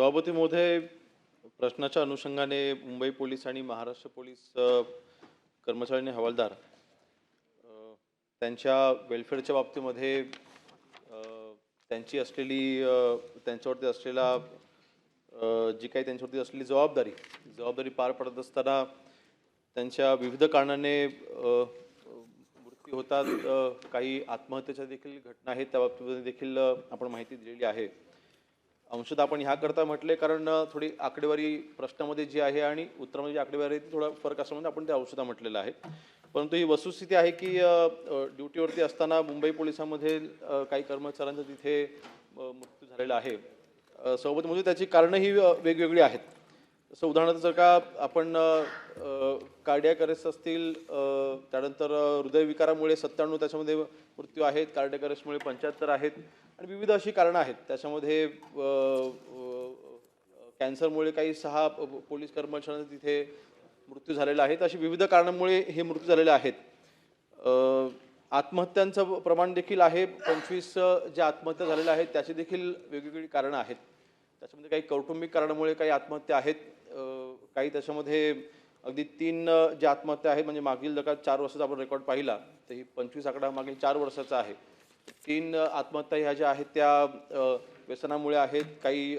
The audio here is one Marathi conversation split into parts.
सभापती महोदय प्रश्नाच्या अनुषंगाने मुंबई पोलीस आणि महाराष्ट्र पोलीस कर्मचारी आणि हवालदार त्यांच्या वेलफेअरच्या बाबतीमध्ये त्यांची असलेली त्यांच्यावरती असलेला जी काही त्यांच्यावरती असलेली जबाबदारी जबाबदारी पार पडत असताना त्यांच्या विविध कारणाने मृत्यू होतात. काही आत्महत्येच्या देखील घटना आहेत त्या बाबतीमध्ये देखील आपण माहिती दिलेली आहे. अंशतः आपण ह्याकरता म्हटले कारण थोडी आकडेवारी प्रश्नामध्ये जी आहे आणि उत्तरामध्ये जी आकडेवारी आहे ती थोडा फरक असल्यामुळे आपण ते अंशतः म्हटलेलं आहे परंतु ही वस्तुस्थिती आहे की ड्युटीवरती असताना मुंबई पोलिसांमध्ये काही कर्मचाऱ्यांचा तिथे मृत्यू झालेला आहे. सोबत म्हणजे त्याची कारणंही वेगवेगळी आहेत. जसं उदाहरणार्थ जर का आपण कार्डियाक अरेस्ट असतील त्यानंतर हृदयविकारामुळे सत्त्याण्णव त्याच्यामध्ये मृत्यू आहेत कार्डियाक अरेस्टमुळे पंच्याहत्तर आहेत आणि विविध अशी कारणं आहेत. त्याच्यामध्ये कॅन्सरमुळे काही सहा पोलीस कर्मचाऱ्यांना तिथे मृत्यू झालेला आहे. अशी विविध कारणांमुळे हे मृत्यू झालेले आहेत. आत्महत्यांचं प्रमाण देखील आहे. पंचवीस ज्या आत्महत्या झालेल्या आहेत त्याची देखील वेगवेगळी कारणं आहेत. त्याच्यामध्ये काही कौटुंबिक कारणामुळे काही आत्महत्या आहेत. काही त्याच्यामध्ये अगदी तीन ज्या आत्महत्या आहेत म्हणजे मागील जर का चार वर्षाचा आपण रेकॉर्ड पाहिला तर ही पंचवीस आकडा मागील चार वर्षाचा आहे. तीन आत्महत्या ह्या ज्या आहेत त्या व्यसनामुळे आहेत काही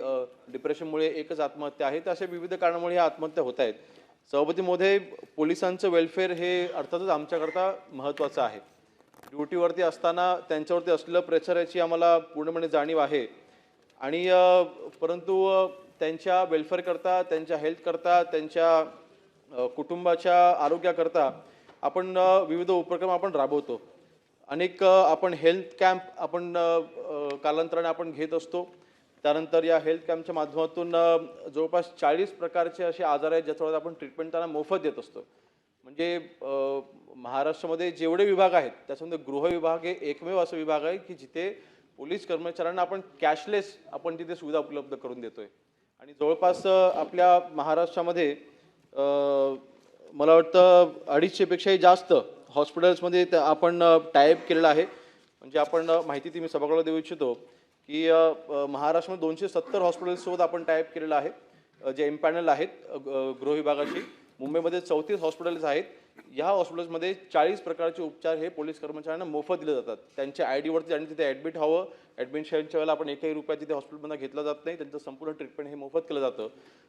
डिप्रेशनमुळे एकच आत्महत्या आहे तर अशा विविध कारणामुळे ह्या आत्महत्या होत आहेत. सभापती पोलिसांचं वेलफेअर हे अर्थातच आमच्याकरता महत्त्वाचं आहे. ड्युटीवरती असताना त्यांच्यावरती असलेलं प्रेशर याची आम्हाला पूर्णपणे जाणीव आहे. आणि परंतु त्यांच्या वेलफेअरकरता त्यांच्या हेल्थकरता त्यांच्या कुटुंबाच्या आरोग्याकरता आपण विविध उपक्रम आपण राबवतो. अनेक आपण हेल्थ कॅम्प आपण कालांतराने आपण घेत असतो. त्यानंतर या हेल्थ कॅम्पच्या माध्यमातून जवळपास चाळीस प्रकारचे असे आजार आहेत ज्याच्यावर आपण ट्रीटमेंट त्यांना मोफत देत असतो. म्हणजे महाराष्ट्रामध्ये जेवढे विभाग आहेत त्याच्यामध्ये गृह विभाग हे एकमेव असं विभाग आहे की जिथे पोलीस कर्मचाऱ्यांना आपण कॅशलेस आपण तिथे सुविधा उपलब्ध करून देतोय. आणि जवळपास आपल्या महाराष्ट्रामध्ये मला वाटतं अडीचशेपेक्षाही जास्त हॉस्पिटल्समध्ये त्या आपण टायअप केलेलं आहे. म्हणजे आपण माहिती ती मी सभागृहाला देऊ इच्छितो की महाराष्ट्रामध्ये दोनशे सत्तर हॉस्पिटल्ससोबत आपण टायअप केलेलं आहे. जे एम्पॅनल आहेत ग- गृह विभागाशी. मुंबईमध्ये चौतीस हॉस्पिटल्स आहेत. ह्या हॉस्पिटल्समध्ये चाळीस प्रकारचे उपचार हे पोलीस कर्मचाऱ्यांना मोफत दिले जातात. त्यांच्या आय डीवरती आणि तिथे ॲडमिट हवं. ॲडमिशनच्या वेळेला आपण एकही रुपया तिथे हॉस्पिटलमध्ये घेतला जात नाही. त्यांचं संपूर्ण ट्रीटमेंट हे मोफत केलं जातं.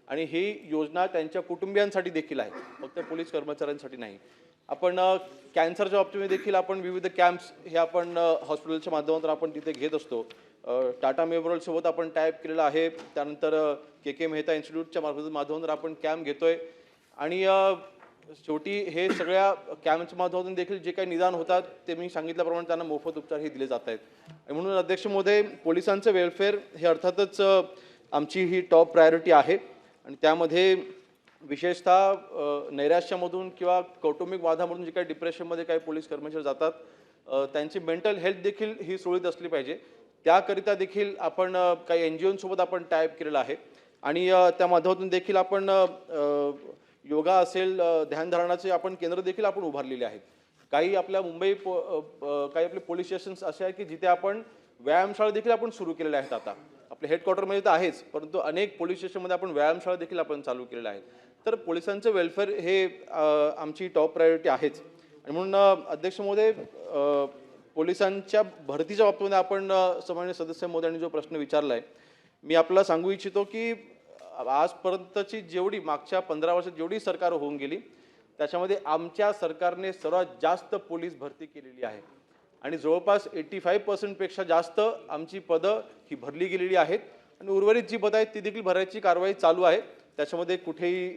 आणि ही योजना त्यांच्या कुटुंबियांसाठी देखील आहे. फक्त पोलीस कर्मचाऱ्यांसाठी नाही. आपण कॅन्सरच्या बाबतीमध्ये देखील आपण विविध कॅम्प्स हे आपण हॉस्पिटलच्या माध्यमातून आपण तिथे घेत असतो. टाटा मेमोरियलसोबत आपण टायप केलेलं आहे. त्यानंतर के के मेहता इन्स्टिट्यूटच्या मार्फत माध्यमातून आपण कॅम्प घेतोय. आणि शेवटी हे सगळ्या कॅम्पच्या माध्यमातून देखील जे काही निदान होतात ते मी सांगितल्याप्रमाणे त्यांना मोफत उपचार हे दिले जात आहेत. म्हणून अध्यक्ष महोदय पोलिसांचं वेलफेअर हे अर्थातच आमची ही टॉप प्रायोरिटी आहे. आणि त्यामध्ये विशेषतः नैराश्यामधून किंवा कौटुंबिक वादामधून जे काही डिप्रेशनमध्ये काही पोलीस कर्मचारी जातात त्यांची मेंटल हेल्थ देखील ही सुरळीत असली पाहिजे. त्याकरिता देखील आपण काही एन जी ओंसोबत आपण टायप केलेलं आहे. आणि त्या माध्यमातून देखील आपण योगा असेल ध्यानधारणाचे आपण केंद्र देखील आपण उभारलेले आहेत. काही आपल्या मुंबई पो काही आपले पोलीस स्टेशन्स असे आहेत की जिथे आपण व्यायामशाळा देखील आपण सुरू केलेल्या आहेत आता. आपल्या हेडक्वार्टरमध्ये तर आहेच परंतु अनेक पोलीस स्टेशनमध्ये आपण व्यायामशाळा देखील आपण चालू केलेल्या आहेत. तर पोलिसांचं वेलफेअर हे आमची टॉप प्रायोरिटी आहेच. आणि म्हणून अध्यक्ष महोदय पोलिसांच्या भरतीच्या बाबतीमध्ये आपण सामान्य सदस्य सदस्य महोदयांनी जो प्रश्न विचारला आहे मी आपल्याला सांगू इच्छितो की आजपर्यंतची जेवढी मागच्या पंधरा वर्षात जेवढी सरकार होऊन गेली त्याच्यामध्ये आमच्या सरकारने सर्वात जास्त पोलीस भरती केलेली आहे. आणि जवळपास एट्टी फाईव्ह पर्सेंटपेक्षा जास्त आमची पदं ही भरली गेलेली आहेत. आणि उर्वरित जी पदं आहेत ती देखील भरायची कारवाई चालू आहे. त्याच्यामध्ये कुठेही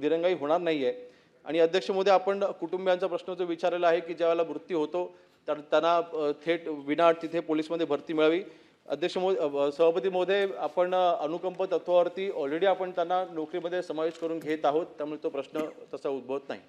दिरंगाई होणार नाही आहे आणि अध्यक्ष मोदी आपण कुटुंबियांचा प्रश्न जो विचारलेला आहे की ज्यावेळेला मृत्यू होतो तर त्यांना थेट विनाट तिथे पोलीसमध्ये भरती मिळावी. अध्यक्ष मो सभापती महोदय आपण अनुकंप तत्वावरती ऑलरेडी आपण त्यांना नोकरीमध्ये समावेश करून घेत आहोत त्यामुळे तो प्रश्न तसा उद्भवत नाही.